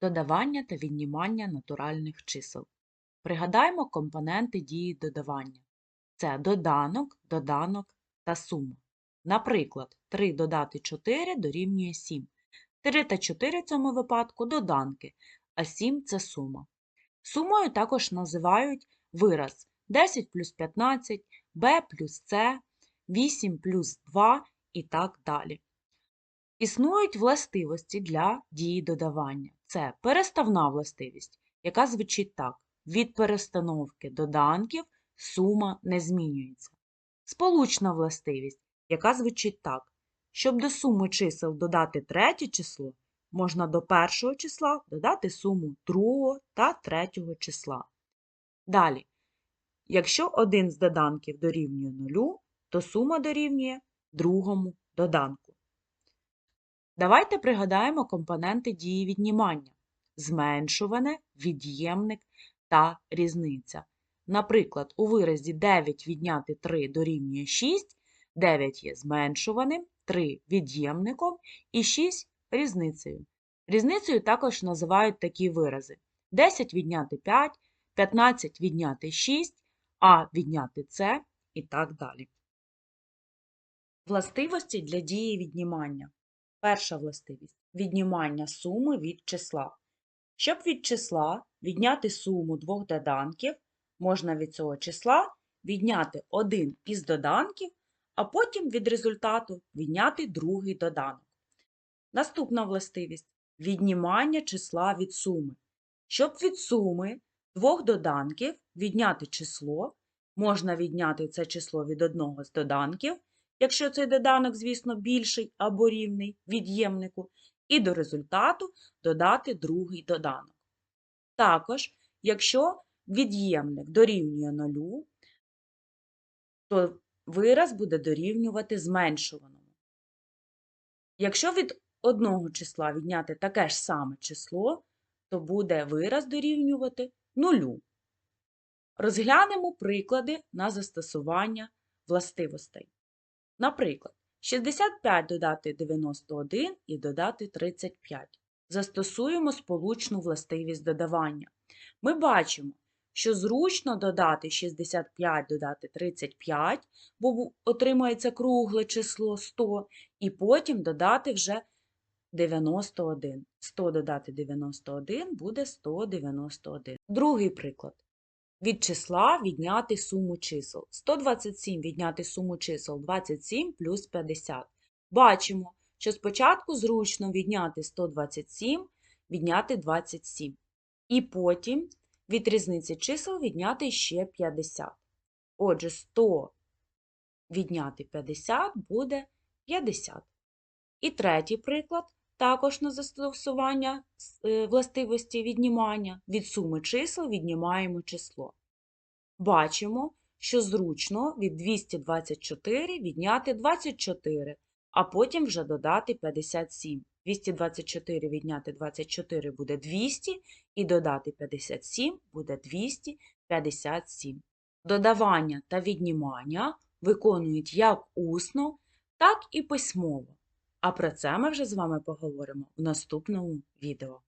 Додавання та віднімання натуральних чисел. Пригадаємо компоненти дії додавання. Це доданок, доданок та сума. Наприклад, 3 додати 4 дорівнює 7. 3 та 4 в цьому випадку доданки, а 7 – це сума. Сумою також називають вираз 10 плюс 15, b плюс c, 8 плюс 2 і так далі. Існують властивості для дії додавання. Це переставна властивість, яка звучить так. Від перестановки доданків сума не змінюється. Сполучна властивість, яка звучить так. Щоб до суми чисел додати третє число, можна до першого числа додати суму другого та третього числа. Далі, якщо один з доданків дорівнює нулю, то сума дорівнює другому доданку. Давайте пригадаємо компоненти дії віднімання зменшуване, від'ємник та різниця. Наприклад, у виразі 9 відняти 3 дорівнює 6, 9 є зменшуваним, 3 від'ємником і 6 різницею. Різницею також називають такі вирази: 10 відняти 5, 15 відняти 6, а відняти С і так далі. Властивості для дії віднімання. Перша властивість віднімання суми від числа. Щоб від числа відняти суму двох доданків, можна від цього числа відняти один із доданків, а потім від результату відняти другий доданок. Наступна властивість віднімання числа від суми. Щоб від суми двох доданків відняти число, можна відняти це число від одного з доданків, якщо цей доданок, звісно, більший або рівний від'ємнику, і до результату додати другий доданок. Також, якщо від'ємник дорівнює нулю, то вираз буде дорівнювати зменшуваному. Якщо від одного числа відняти таке ж саме число, то буде вираз дорівнювати нулю. Розглянемо приклади на застосування властивостей. Наприклад, 65 додати 91 і додати 35. Застосуємо сполучну властивість додавання. Ми бачимо, що зручно додати 65 додати 35, бо отримається кругле число 100, і потім додати вже 91. 100 додати 91 буде 191. Другий приклад. Від числа відняти суму чисел. 127 відняти суму чисел 27 плюс 50. Бачимо, що спочатку зручно відняти 127, відняти 27. І потім від різниці чисел відняти ще 50. Отже, 100 відняти 50 буде 50. І третій приклад також на застосування е, властивості віднімання. Від суми чисел віднімаємо число. Бачимо, що зручно від 224 відняти 24, а потім вже додати 57. 224 відняти 24 буде 200, і додати 57 буде 257. Додавання та віднімання виконують як усно, так і письмово. А про це ми вже з вами поговоримо в наступному відео.